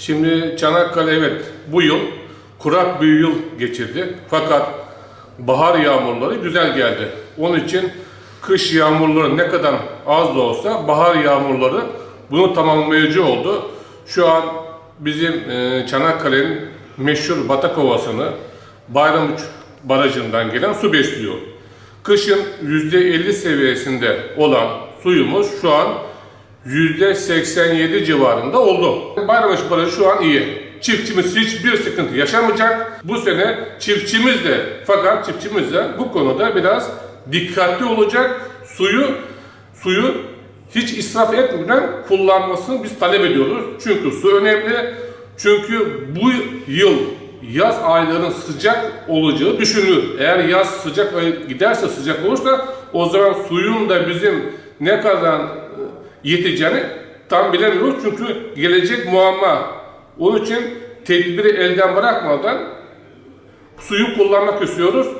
Şimdi Çanakkale evet bu yıl kurak bir yıl geçirdi. Fakat bahar yağmurları güzel geldi. Onun için kış yağmurları ne kadar az da olsa bahar yağmurları bunu tamamlayıcı oldu. Şu an bizim e, Çanakkale'nin meşhur Batak Ovası'nı Bayramuç Barajı'ndan gelen su besliyor. Kışın %50 seviyesinde olan suyumuz şu an %87 civarında oldu. Bayramuç Barajı şu an iyi. Çiftçimiz hiçbir sıkıntı yaşamayacak. Bu sene çiftçimiz de fakat çiftçimiz de bu konuda biraz dikkatli olacak. Suyu suyu hiç israf etmeden kullanmasını biz talep ediyoruz. Çünkü su önemli. Çünkü bu yıl yaz aylarının sıcak olacağı düşünülür. Eğer yaz sıcak giderse sıcak olursa o zaman suyun da bizim ne kadar yeteceğini tam bilemiyoruz. Çünkü gelecek muamma. Onun için tedbiri elden bırakmadan suyu kullanmak istiyoruz.